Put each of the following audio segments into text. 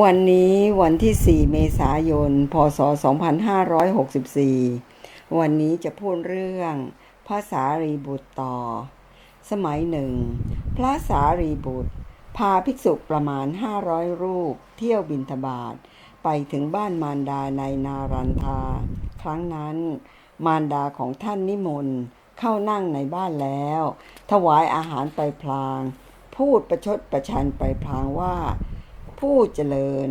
วันนี้วันที่ 4 เมษายน พศ 2564 วันนี้จะพูดเรื่องพระสารีบุตรต่อ สมัยหนึ่ง พระสารีบุตร พาภิกษุประมาณ 500 รูป เที่ยวบินทบาทไปถึงบ้านมารดาในนารันทา ครั้งนั้น มารดาของท่านนิมนต์เข้านั่งในบ้านแล้ว ถวายอาหารไปพลาง พูดประชดประชันไปพลางว่า ผู้เจริญ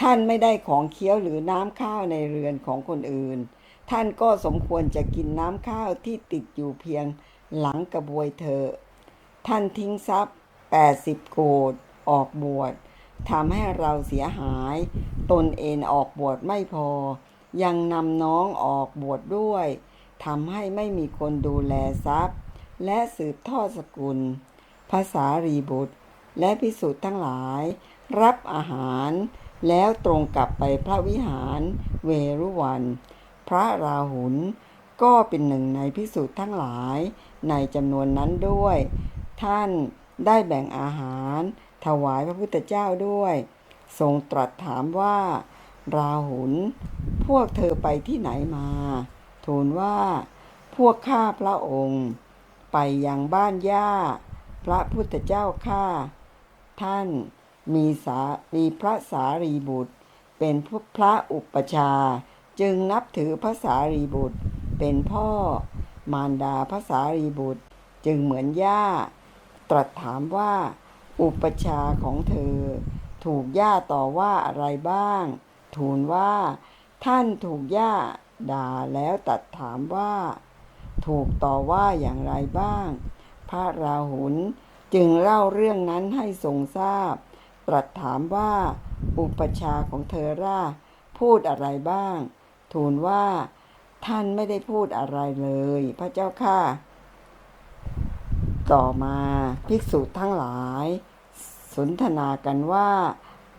ท่านไม่ได้ของเคี้ยวหรือน้ำข้าวในเรือนของคนอื่น ท่านก็สมควรจะกินน้ำข้าวที่ติดอยู่เพียงหลังกระบวยเถอท่านทิ้งทรัพย์80โกดออกบวชทำให้เราเสียหาย ตนเองออกบวชไม่พอ ยังนำน้องออกบวชดด้วยทำให้ไม่มีคนดูแลทรัพย์ และสืบทอดสกุล ภาษารีบุตร และพิสุทธ์ทั้งหลาย รับอาหารแล้วตรงกลับไปพระวิหารเวรุวัน พระราหุลก็เป็นหนึ่งในพิสุทธ์ทั้งหลายในจำนวนนั้นด้วย ท่านได้แบ่งอาหารถวายพระพุทธเจ้าด้วย ทรงตรัสถามว่า ราหุลพวกเธอไปที่ไหนมา ทูลว่า พวกข้าพระองค์ ไปยังบ้านย่า พระพุทธเจ้าข้าท่าน มีสามีพระสารีบุตร เป็นพระอุปชา จึงนับถือพระสารีบุตร เป็นพ่อ มารดาพระสารีบุตร จึงเหมือนย่า ตรัสถามว่า อุปชาของเธอ ถูกย่าต่อว่าอะไรบ้าง ทูลว่า ท่านถูกย่าด่าแล้วตรัสถามว่า ถูกต่อว่าอย่างไรบ้าง พระราหุลจึงเล่าเรื่องนั้นให้ทรงทราบ ตรัสถามว่า อุปชาของเธอร่าพูดอะไรบ้าง ทูลว่า ท่านไม่ได้พูดอะไรเลย พระเจ้าค่ะ ต่อมาภิกษุทั้งหลาย สนทนากันว่า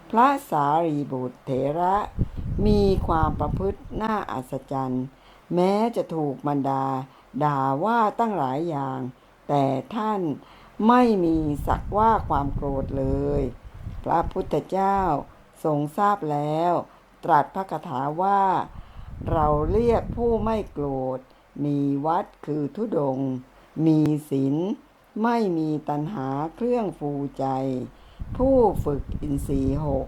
พระสารีบุตรเถระมีความประพฤติน่าอัศจรรย์ แม้จะถูกมารดา ด่าว่าตั้งหลายอย่าง แต่ท่านไม่มีสักว่าความโกรธเลย พระพุทธเจ้าทรงทราบแล้ว ตรัสพระคาถาว่า เราเรียกผู้ไม่โกรธ มีวัดคือทุดง มีศีลไม่มีตัณหาเครื่องฟูใจ ผู้ฝึกอินทรีหก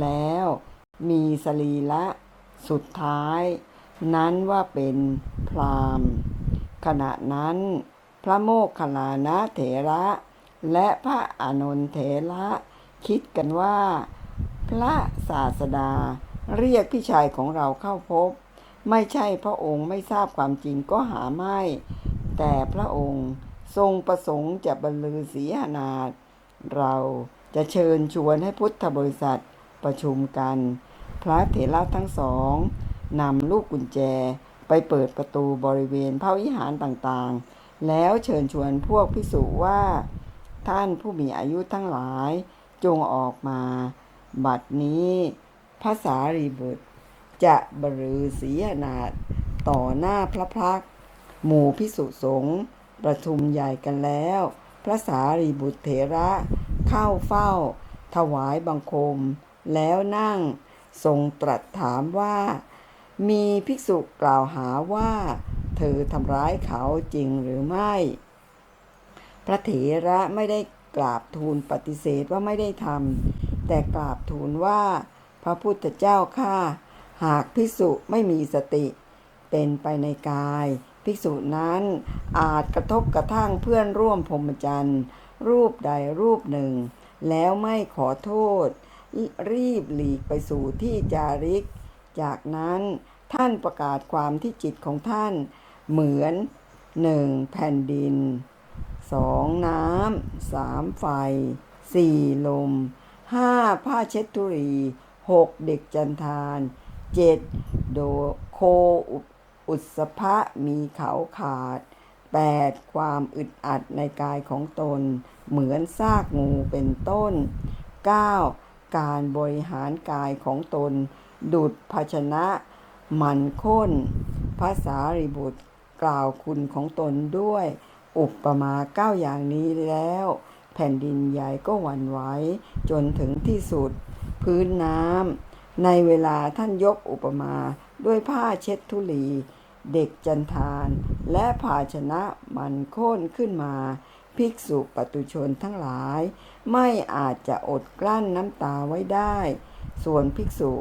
แล้วมีสรีละสุดท้าย นั้นว่าเป็นพรามขณะนั้น พระโมคคัลลานะเถระ และพระอานนท์เถระ คิดกันว่า พระศาสดาเรียกพี่ชายของเราเข้าพบ ไม่ใช่พระองค์ไม่ทราบความจริงก็หาไม่ แต่พระองค์ทรงประสงค์จะบรรลือศีหนาฏเราจะเชิญชวนให้พุทธบริษัทประชุมกัน พระเถระทั้งสองนำลูกกุญแจไปเปิดประตูบริเวณพระวิหารต่างๆ แล้วเชิญชวนพวกพิสุว่า ท่านผู้มีอายุทั้งหลาย จงออกมา บัดนี้พระสารีบุตร จะบรือศีหนาฏต่อหน้าพระพัก หมู่พิสุสงฆ์ประชุมใหญ่กันแล้ว พระสารีบุตรเถระเข้าเฝ้า ถวายบังคม แล้วนั่งทรงตรัสถามว่า มีภิกษุกล่าวหาว่า เธอทำร้ายเขาจริงหรือไม่ พระเถระไม่ได้ กราบทูลปฏิเสธว่าไม่ได้ทำแต่กราบทูลว่า พระพุทธเจ้าข้าหากภิกษุไม่มีสติ เป็นไปในกาย ภิกษุนั้นอาจกระทบกระทั่งเพื่อนร่วมพรหมจรรย์ รูปใดรูปหนึ่ง แล้วไม่ขอโทษ รีบหลีกไปสู่ที่จาริก จากนั้นท่านประกาศความที่จิตของท่าน เหมือนหนึ่งแผ่นดิน สองน้ำสามไฟสี่ลมห้าผ้าเช็ดธุรีหกเด็กจันทานเจ็ดโดโคอุสภะมีเขาขาดแปดความอึดอัดในกายของตน เหมือนซากงูเป็นต้น 9. การบริหารกายของตน ดุดภาชนะ มันข้นภาษาริบุตรกล่าวคุณของตนด้วย อุปมาเก้าอย่างนี้แล้ว แผ่นดินใหญ่ก็หวั่นไหวจนถึงที่สุด พื้นน้ำในเวลาท่านยกอุปมาด้วยผ้าเช็ดทุลี เด็กจันทานและภาชนะมันโค่นขึ้นมา ภิกษุปตุชนทั้งหลาย ไม่อาจจะอดกลั้นน้ำตาไว้ได้ ส่วนภิกษุ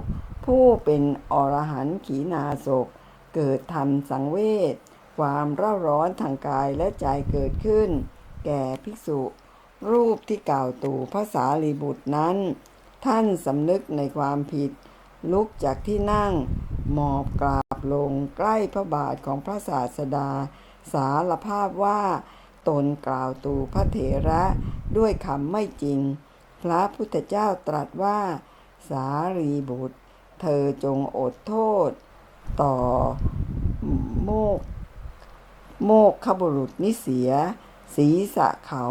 ผู้เป็นอรหันต์ขีณาศพเกิดทำสังเวช ความเร่าร้อนทางกายและใจเกิดขึ้น แก่ภิกษุ รูปที่กล่าวตู่พระสารีบุตรนั้น ท่านสำนึกในความผิด ลุกจากที่นั่ง หมอบกราบลงใกล้พระบาทของพระศาสดา สารภาพว่าตนกล่าวตู่พระเถระด้วยคำไม่จริง พระพุทธเจ้าตรัสว่า สารีบุตร เธอจงอดโทษ ต่อโมก โมกขบุรุษนิเสีย ศีรษะเขา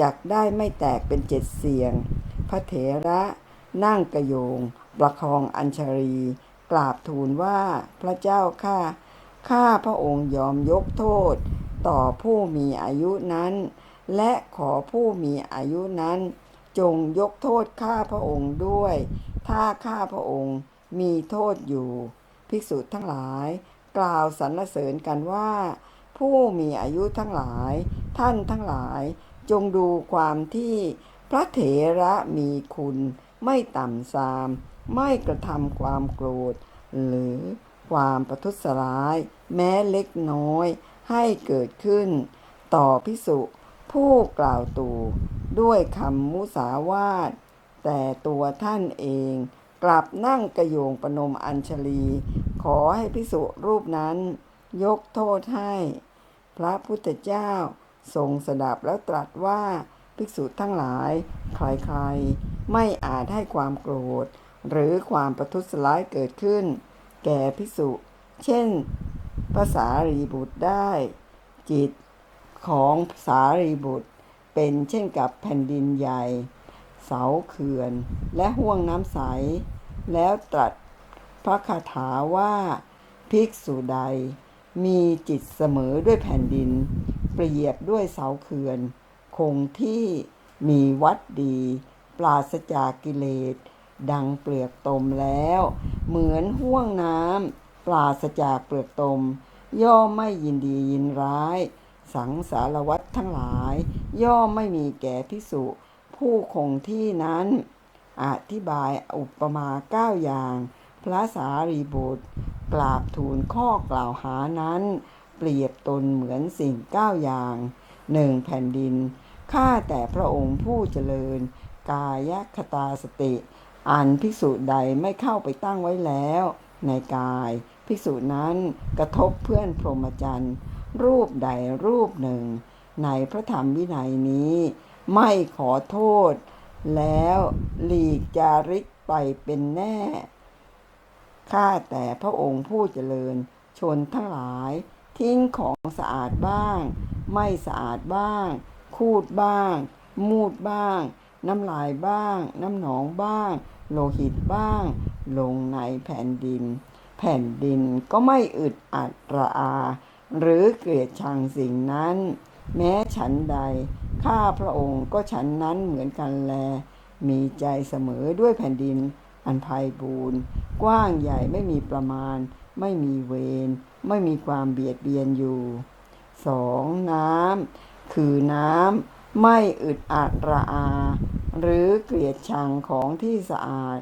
จักได้ไม่แตกเป็นเจ็ดเสียง พระเถระนั่งกระโยง ประคองอัญชรี กราบทูลว่าพระเจ้าข้าข้าพระองค์ยอมยกโทษ ต่อผู้มีอายุนั้น และขอผู้มีอายุนั้น จงยกโทษข้าพระองค์ด้วย ถ้าข้าพระองค์มีโทษอยู่ ภิกษุทั้งหลาย กล่าวสรรเสริญกันว่า ผู้มีอายุทั้งหลาย ท่านทั้งหลาย จงดูความที่พระเถระมีคุณไม่ต่ำซาม ไม่กระทำความโกรธ หรือความประทุษร้าย แม้เล็กน้อยให้เกิดขึ้น ต่อพิสุผู้กล่าวตู่ด้วยคำมุสาวาท แต่ตัวท่านเองกลับนั่งกระโยงประนมอัญชลี ขอให้พิสุรูปนั้น ยกโทษให้ พระพุทธเจ้าทรงสดับแล้วตรัสว่าภิกษุทั้งหลาย ใครๆ ไม่อาจให้ความโกรธ หรือความประทุษร้ายเกิดขึ้น แก่ภิกษุ เช่นภาษารีบุตรได้ จิตของสารีบุตรเป็นเช่นกับแผ่นดินใหญ่ เสาเขื่อน และห่วงน้ำใส แล้วตรัสพระคาถาว่าภิกษุใด มีจิตเสมอด้วยแผ่นดิน เปรียบด้วยเสาเขื่อน คงที่มีวัดดี ปราศจากกิเลส ดังเปลือกตมแล้ว เหมือนห่วงน้ำปราศจากเปลือกตม ย่อมไม่ยินดียินร้าย สังสารวัตรทั้งหลาย ย่อมไม่มีแก่พิสุผู้คงที่นั้น อธิบายอุปมาเก้าอย่าง พระสารีบุตร กราบทูลข้อกล่าวหานั้น เปรียบตนเหมือนสิ่งเก้าอย่างหนึ่งแผ่นดิน ข้าแต่พระองค์ผู้เจริญ กายคตาสติ อันภิกษุใดไม่เข้าไปตั้งไว้แล้ว ในกายภิกษุนั้นกระทบเพื่อนพรหมจรรย์ รูปใดรูปหนึ่ง ในพระธรรมวินัยนี้ ไม่ขอโทษ แล้วหลีกจาริกไปเป็นแน่ ข้าแต่พระองค์ผู้เจริญ ชนทั้งหลาย ทิ้งของสะอาดบ้าง ไม่สะอาดบ้าง คูดบ้าง มูดบ้าง น้ำลายบ้าง น้ำหนองบ้าง โลหิตบ้าง ลงในแผ่นดิน แผ่นดินก็ไม่อึดอัดระอา หรือเกลียดชังสิ่งนั้น แม้ฉันใด ข้าพระองค์ก็ฉันนั้นเหมือนกันแล มีใจเสมอด้วยแผ่นดิน อันไพบูรณ์กว้างใหญ่ไม่มีประมาณ ไม่มีเวรไม่มีความเบียดเบียนอยู่สองน้ำคือน้ำไม่อึดอัดระอา หรือเกลียดชังของที่สะอาด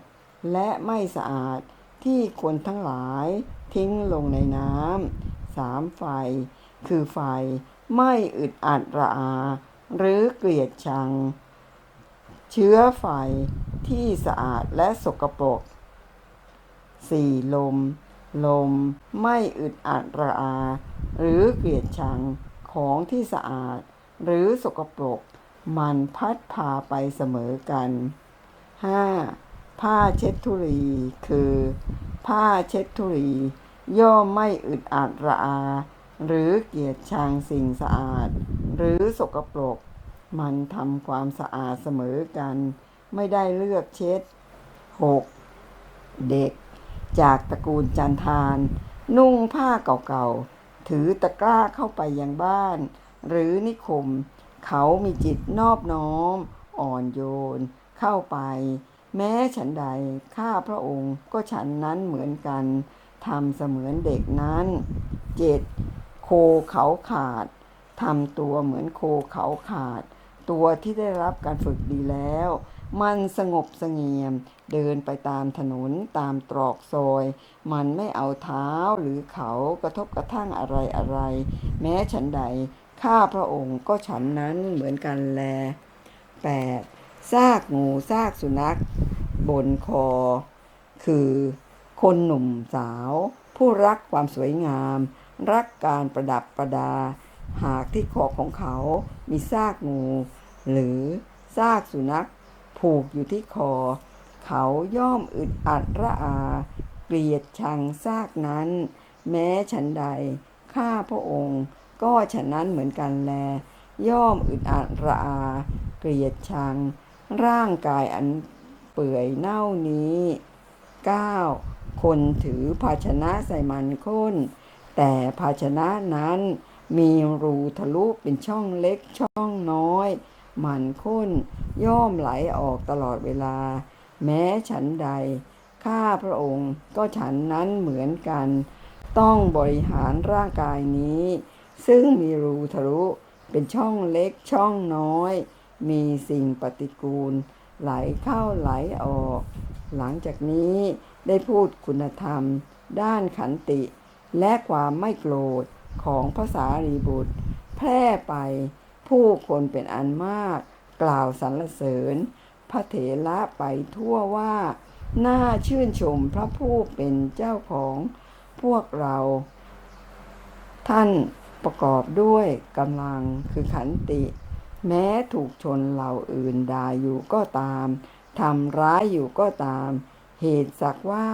และไม่สะอาดที่คนทั้งหลายทิ้งลงในน้ำสามไฟ คือไฟ ไม่อึดอัดระอา หรือเกลียดชัง เชื้อไฟที่สะอาดและสกปรกสี่ลม ลมไม่อึดอัดระอา หรือเกลียดชังของที่สะอาด หรือสกปรก มันพัดพาไปเสมอกัน 5. ผ้าเช็ดทุลีคือ ผ้าเช็ดทุลีย่อมไม่อึดอัดระอา หรือเกลียดชังสิ่งสะอาด หรือสกปรก มันทำความสะอาดเสมอกัน ไม่ได้เลือกเช็ด 6. เด็ก จากตระกูลจันทาน นุ่งผ้าเก่าๆ ถือตะกร้าเข้าไปยังบ้าน หรือนิคม เขามีจิตนอบน้อม อ่อนโยน เข้าไป แม้ฉันใดข้าพระองค์ก็ฉันนั้นเหมือนกันทำเสมือนเด็กนั้นเจ็ดโคเขาขาดทำตัวเหมือนโคเขาขาด ตัวที่ได้รับการฝึกดีแล้ว มันสงบเสงี่ยม เดินไปตามถนนตามตรอกซอย มันไม่เอาเท้าหรือเขากระทบกระทั่งอะไรอะไร แม้ฉันใด ข้าพระองค์ก็ฉันนั้นเหมือนกันแล 8. ซากงูซากสุนัข บนคอ คือคนหนุ่มสาว ผู้รักความสวยงาม รักการประดับประดา หากที่คอของเขามีซากงู หรือซากสุนัข ผูกอยู่ที่คอ เขาย่อมอึดอัดระอา เกลียดชังซากนั้น แม้ฉันใด ข้าพระองค์ ก็ฉะนั้นเหมือนกันแล ย่อมอึดอัดระอา เกลียดชัง ร่างกายอันเปื่อยเน่านี้ 9. คนถือภาชนะใส่มันข้น แต่ภาชนะนั้น มีรูทะลุเป็นช่องเล็กช่องน้อย หมันข้น ย่อมไหลออกตลอดเวลา แม้ฉันใด ข้าพระองค์ก็ฉันนั้นเหมือนกัน ต้องบริหารร่างกายนี้ ซึ่งมีรูทะลุเป็นช่องเล็กช่องน้อย มีสิ่งปฏิกูล ไหลเข้าไหลออก หลังจากนี้ได้พูดคุณธรรม ด้านขันติ และความไม่โกรธ ของภาษารีบุตร แพร่ไปผู้คนเป็นอันมาก กล่าวสรรเสริญ พระเถระไปทั่วว่าน่าชื่นชมพระผู้เป็นเจ้าของพวกเรา ท่านประกอบด้วยกำลังคือขันติ แม้ถูกชนเหล่าอื่นด่าอยู่ก็ตามทำร้ายอยู่ก็ตาม เหตุสักว่า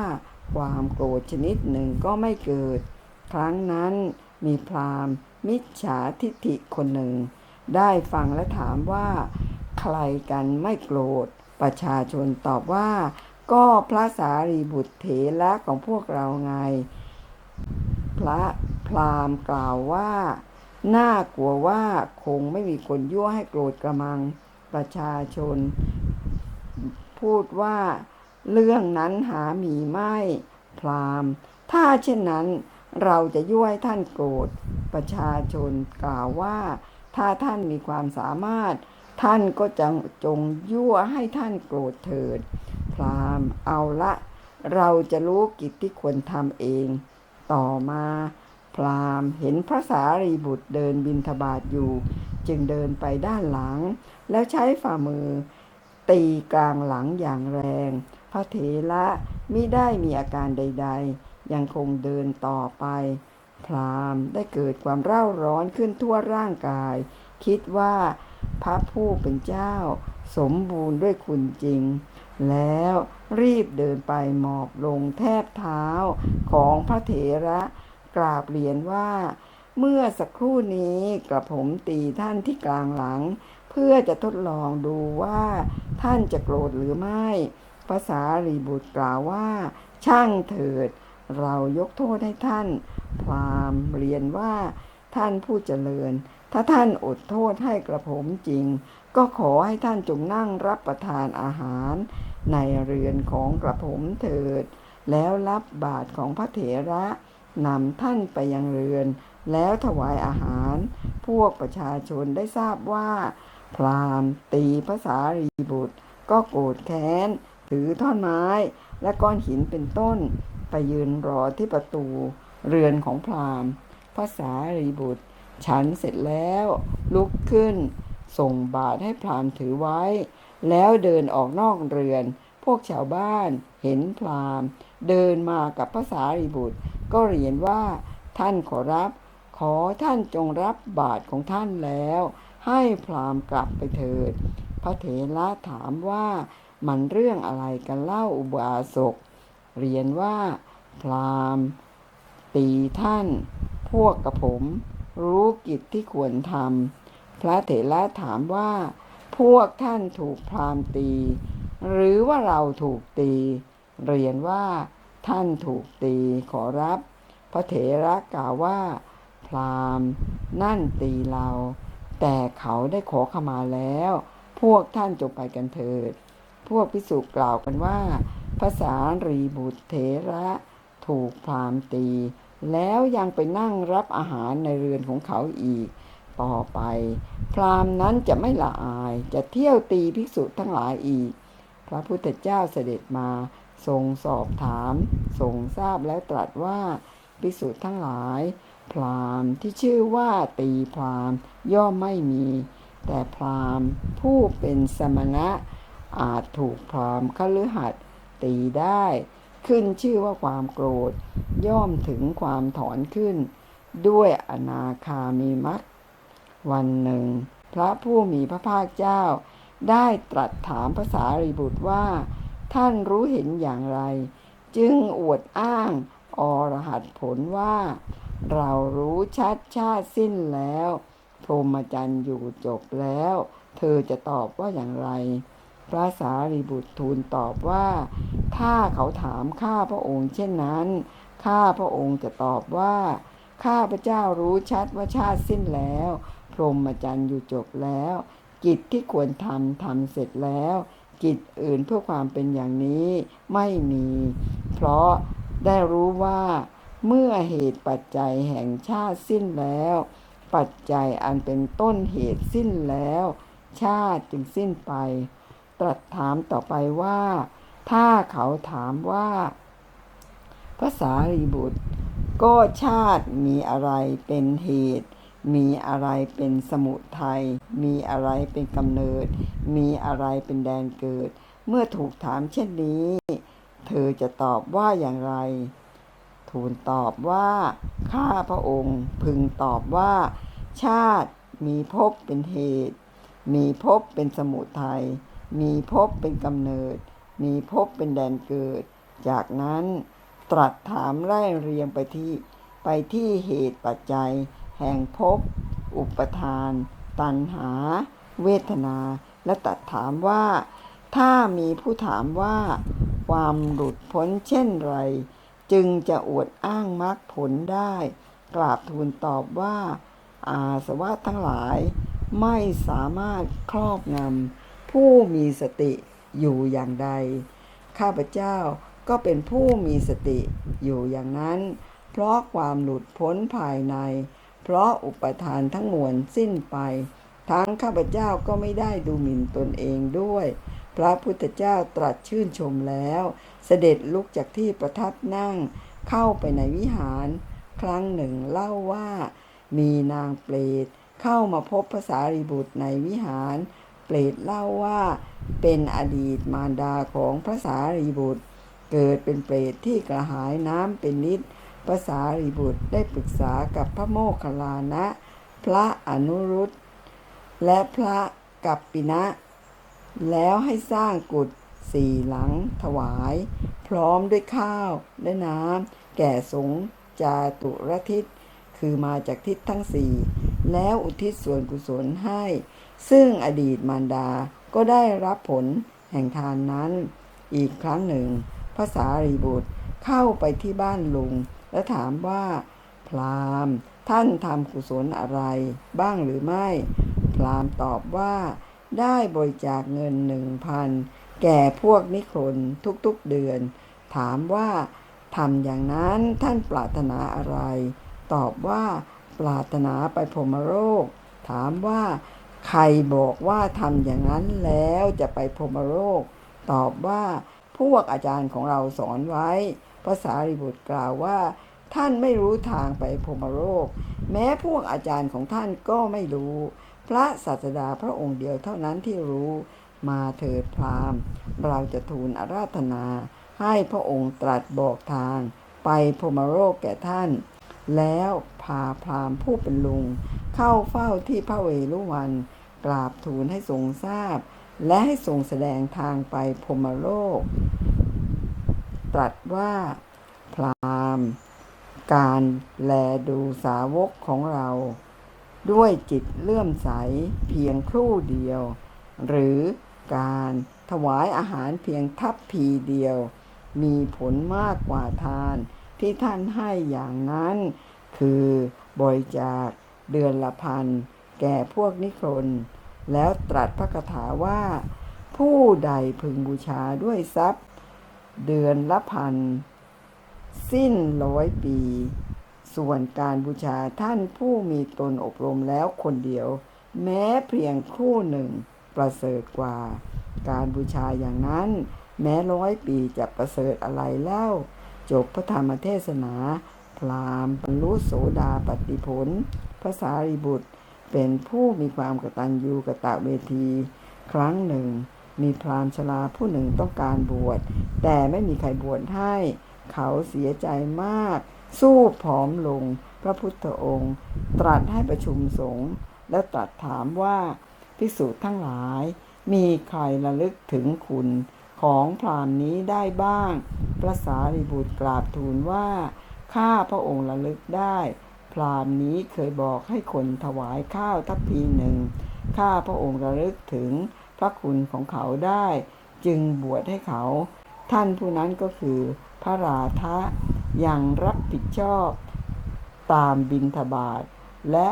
ความโกรธชนิดหนึ่งก็ไม่เกิด ครั้งนั้น มีพราหมณ์ มิจฉาทิฏฐิคนหนึ่ง ได้ฟังและถามว่า ใครกันไม่โกรธ ประชาชนตอบว่า ก็พระสารีบุตรเถระของพวกเราไง พระพราหมณ์กล่าวว่าน่ากลัวว่าคงไม่มีคนยั่วให้โกรธกระมังประชาชน พูดว่าเรื่องนั้นหามีไม่ พราม ถ้าเช่นนั้น เราจะยั่วให้ท่านโกรธประชาชนกล่าวว่า ถ้าท่านมีความสามารถ ท่านก็จะจงยั่วให้ท่านโกรธเถิด พรามเอาละ เราจะรู้กิจที่ควรทำเอง ต่อมา พรามเห็นพระสารีบุตรเดินบินทบาทอยู่ จึงเดินไปด้านหลัง แล้วใช้ฝ่ามือ ตีกลางหลังอย่างแรง พระเถระมิได้มีอาการใด ๆ ยังคงเดินต่อไป พรามได้เกิดความเร่าร้อนขึ้นทั่วร่างกาย คิดว่าพระผู้เป็นเจ้า สมบูรณ์ด้วยคุณจริง แล้วรีบเดินไปหมอบลงแทบเท้าของพระเถระกราบเรียนว่า เมื่อสักครู่นี้กระผมตีท่านที่กลางหลัง เพื่อจะทดลองดูว่าท่านจะโกรธหรือไม่ภาษารีบุตรกล่าวว่า ช่างเถิด เรายกโทษให้ท่าน พรามเรียนว่าท่านผู้เจริญ ถ้าท่านอดโทษให้กระผมจริง ก็ขอให้ท่านจงนั่งรับประทานอาหาร ในเรือนของกระผมเถิด แล้วรับบาตรของพระเถระนำท่านไปยังเรือน แล้วถวายอาหาร พวกประชาชนได้ทราบว่า พรามตีพระสารีบุตร ก็โกรธแค้น ถือท่อนไม้และก้อนหินเป็นต้น ไปยืนรอที่ประตูเรือนของพราหมณ์พระสารีบุตร ฉันเสร็จแล้ว ลุกขึ้น ส่งบาตรให้พราหมณ์ถือไว้ แล้วเดินออกนอกเรือน พวกชาวบ้านเห็นพราหมณ์ เดินมากับพระสารีบุตร ก็เรียนว่า ท่านขอรับ ขอท่านจงรับบาตรของท่านแล้ว ให้พราหมณ์กลับไปเถิด พระเถระถามว่ามันเรื่องอะไรกันเล่าอุบาสก เรียนว่า พราหมณ์ตีท่าน พวกกระผม รู้กิจที่ควรทำพระเถระถามว่า พวกท่านถูกพราหมณ์ตี หรือว่าเราถูกตี เรียนว่า ท่านถูกตีขอรับ พระเถระกล่าวว่า พราหมณ์นั่นตีเรา แต่เขาได้ขอขมาแล้ว พวกท่านจงไปกันเถิดพพวกพิสุกล่าวกันว่า ภาษารีบุตรเถระถูกพรามตี แล้วยังไปนั่งรับอาหารในเรือนของเขาอีก ต่อไป พรามนั้นจะไม่ละอายจะเที่ยวตีภิกษุทั้งหลายอีก พระพุทธเจ้าเสด็จมาทรงสอบถามทรงทราบและตรัสว่าภิกษุทั้งหลาย พรามที่ชื่อว่าตีพรามย่อมไม่มี แต่พรามผู้เป็นสมณะอาจถูกพรามณ์คฤหัส ตีได้ ขึ้นชื่อว่าความโกรธ ย่อมถึงความถอนขึ้น ด้วยอนาคามีมักวันหนึ่ง พระผู้มีพระภาคเจ้า ได้ตรัสถามภาษารีบุตรว่า ท่านรู้เห็นอย่างไร จึงอวดอ้างอรหัตผลว่า เรารู้ชัดชาติสิ้นแล้วพรหมจรรย์อยู่จบแล้ว เธอจะตอบว่าอย่างไร พระสารีบุตรทูลตอบว่า ถ้าเขาถามข้าพระองค์ เช่นนั้น ข้าพระองค์จะตอบว่า ข้าพระเจ้ารู้ชัดว่าชาติสิ้นแล้ว พรหมจรรย์อยู่จบแล้ว กิจที่ควรทำทำเสร็จแล้ว กิจอื่นเพื่อความเป็นอย่างนี้ไม่มี เพราะได้รู้ว่าเมื่อเหตุปัจจัยแห่งชาติสิ้นแล้ว ปัจจัยอันเป็นต้นเหตุสิ้นแล้ว ชาติจึงสิ้นไป ตรัสถามต่อไปว่า ถ้าเขาถามว่าภาษารีบุตร ก็ชาติมีอะไรเป็นเหตุ มีอะไรเป็นสมุทัยมีอะไรเป็นกำเนิด มีอะไรเป็นแดนเกิด เมื่อถูกถามเช่นนี้ เธอจะตอบว่าอย่างไร ทูลตอบว่า ข้าพระองค์พึงตอบว่า ชาติมีภพเป็นเหตุ มีภพเป็นสมุทัย มีภพเป็นกำเนิด มีภพเป็นแดนเกิด จากนั้นตรัสถามไล่เรียงไปที่ไปที่เหตุปัจจัย แห่งภพอุปทาน ตัณหา เวทนา และตรัสถามว่า ถ้ามีผู้ถามว่า ความหลุดพ้นเช่นไร จึงจะอวดอ้างมรรคผลได้ กราบทูลตอบว่า อาสวะทั้งหลาย ไม่สามารถครอบงำ ผู้มีสติอยู่อย่างใด ข้าพเจ้าก็เป็นผู้มีสติอยู่อย่างนั้น เพราะความหลุดพ้นภายใน เพราะอุปทานทั้งมวลสิ้นไป ทั้งข้าพเจ้าก็ไม่ได้ดูหมิ่นตนเองด้วย พระพุทธเจ้าตรัสชื่นชมแล้ว เสด็จลุกจากที่ประทับนั่งเข้าไปในวิหาร ครั้งหนึ่งเล่าว่า มีนางเปรตเข้ามาพบภาษารีบุตรในวิหาร เปรตเล่าว่าเป็นอดีตมารดาของพระสารีบุตร เกิดเป็นเปรตที่กระหายน้ำเป็นนิดภาษารีบุตรได้ปรึกษากับพระโมคคัลลานะ พระอนุรุตและพระกัปปินะ แล้วให้สร้างกุฏสี่หลังถวาย พร้อมด้วยข้าวและน้ำแก่สงฆ์จาตุรทิศคือมาจากทิศทั้งสี่ แล้วอุทิศส่วนกุศลให้ ซึ่งอดีตมารดาก็ได้รับผลแห่งทานนั้น อีกครั้งหนึ่งพระสารีบุตรเข้าไปที่บ้านลุง และถามว่า พรามท่านทำกุศลอะไรบ้างหรือไม่ พรามตอบว่า ได้บริจาคเงินหนึ่งพันแก่พวกนิครนทุกๆเดือน ถามว่าทำอย่างนั้นท่านปรารถนาอะไร ตอบว่า ปรารถนาไปพรหมโลก ถามว่า ใครบอกว่าทำอย่างนั้นแล้วจะไปพรหมโลก ตอบว่าพวกอาจารย์ของเราสอนไว้ภาษาริบุตรกล่าวว่า ท่านไม่รู้ทางไปพรหมโลก แม้พวกอาจารย์ของท่านก็ไม่รู้ พระศาสดาพระองค์เดียวเท่านั้นที่รู้มาเถิดพราหมณ์เราจะทูลอาราธนา ให้พระองค์ตรัสบอกทาง ไปพรหมโลกแก่ท่าน แล้วพาพราหมณ์ผู้เป็นลุง เข้าเฝ้าที่พระเวรุวัน กราบทูลให้ทรงทราบ และให้ทรงแสดงทางไปพมโลก ตรัสว่าพราหมณ์ การแลดูสาวกของเรา ด้วยจิตเลื่อมใสเพียงครู่เดียว หรือการถวายอาหารเพียงทัพพีเดียว มีผลมากกว่าทาน ที่ท่านให้อย่างนั้น คือบริจาคเดือนละพัน แก่พวกนิครน แล้วตรัสพระคาถาว่า ผู้ใดพึงบูชาด้วยทรัพย์ เดือนละพัน สิ้นร้อยปี ส่วนการบูชาท่านผู้มีตนอบรมแล้วคนเดียว แม้เพียงครู่หนึ่งประเสริฐกว่า การบูชาอย่างนั้น แม้ร้อยปีจะประเสริฐอะไรเล่า จบพระธรรมเทศนา พรามบรรลุโสดาปติผลพระสารีบุตร เป็นผู้มีความกตัญญูกะตะเวที ครั้งหนึ่ง มีพรามชราผู้หนึ่งต้องการบวช แต่ไม่มีใครบวชให้ เขาเสียใจมาก สู้ผอมลง พระพุทธองค์ ตรัสให้ประชุมสงฆ์และตรัสถามว่าภิกษุทั้งหลาย มีใครระลึกถึงคุณ ของพราหมนี้ได้บ้าง พระสารีบุตรกราบทูลว่า ข้าพระองค์ระลึกได้ พรามนี้เคยบอกให้คนถวายข้าวทัพพีหนึ่ง ข้าพระองค์ระลึกถึงพระคุณของเขาได้ จึงบวชให้เขา ท่านผู้นั้นก็คือพระราธะยังรับผิดชอบตามบินทบาท และ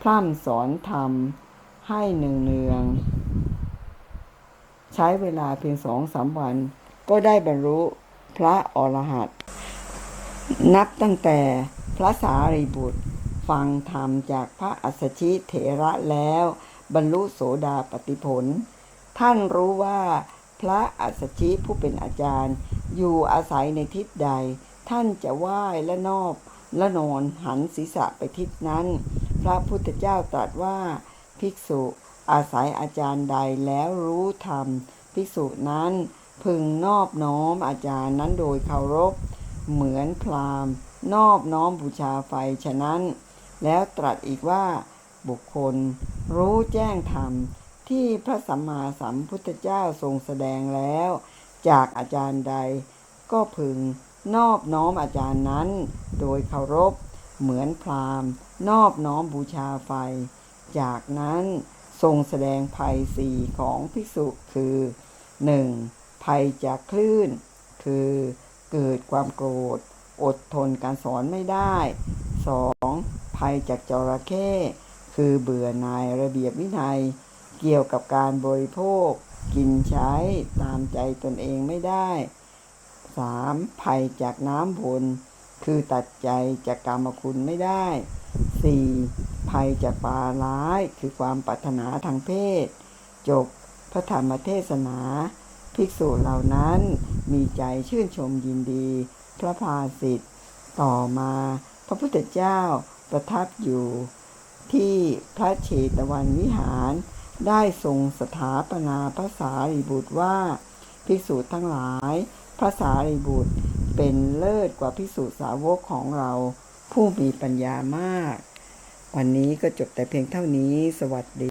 พร่ำสอนธรรมให้เนืองๆ ใช้เวลาเพียงสองสามวัน ก็ได้บรรลุพระอรหันต์นับตั้งแต่พระสารีบุตร ฟังธรรมจากพระอัสสชิเถระแล้ว บรรลุโสดาปติผล ท่านรู้ว่าพระอัสสชิผู้เป็นอาจารย์ อยู่อาศัยในทิศใด ท่านจะไหว้และนอบและนอนหันศีรษะไปทิศนั้น พระพุทธเจ้าตรัสว่าภิกษุ อาศัยอาจารย์ใดแล้วรู้ธรรมภิกษุนั้นพึงนอบน้อมอาจารย์นั้นโดยเคารพ เหมือนพราหมณ์ นอบน้อมบูชาไฟฉะนั้น แล้วตรัสอีกว่าบุคคล รู้แจ้งธรรมที่พระสัมมาสัมพุทธเจ้าทรงแสดงแล้ว จากอาจารย์ใด ก็พึงนอบน้อมอาจารย์นั้น โดยเคารพ เหมือนพราหมณ์ นอบน้อมบูชาไฟ จากนั้น ทรงแสดงภัยสี่ของภิกษุคือ 1. ภัยจากคลื่น คือเกิดความโกรธ อดทนการสอนไม่ได้ 2. ภัยจากจระเข้คือเบื่อหน่ายระเบียบวินัย เกี่ยวกับการบริโภค กินใช้ตามใจตนเองไม่ได้ 3. ภัยจากน้ำพลคือตัดใจจากกรรมคุณไม่ได้ 4. ภัยจากปาร้ายคือความปรารถนาทางเพศ จบพระธรรมเทศนา ภิกษุเหล่านั้นมีใจชื่นชมยินดี พระภาสิทธิ์ต่อมา พระพุทธเจ้าประทับอยู่ ที่พระเชตวันวิหาร ได้ทรงสถาปนาพระสารีบุตรว่า ภิกษุทั้งหลายพระสารีบุตรเป็นเลิศกว่าภิกษุสาวกของเราผู้มีปัญญามาก วันนี้ก็จบแต่เพียงเท่านี้สวัสดี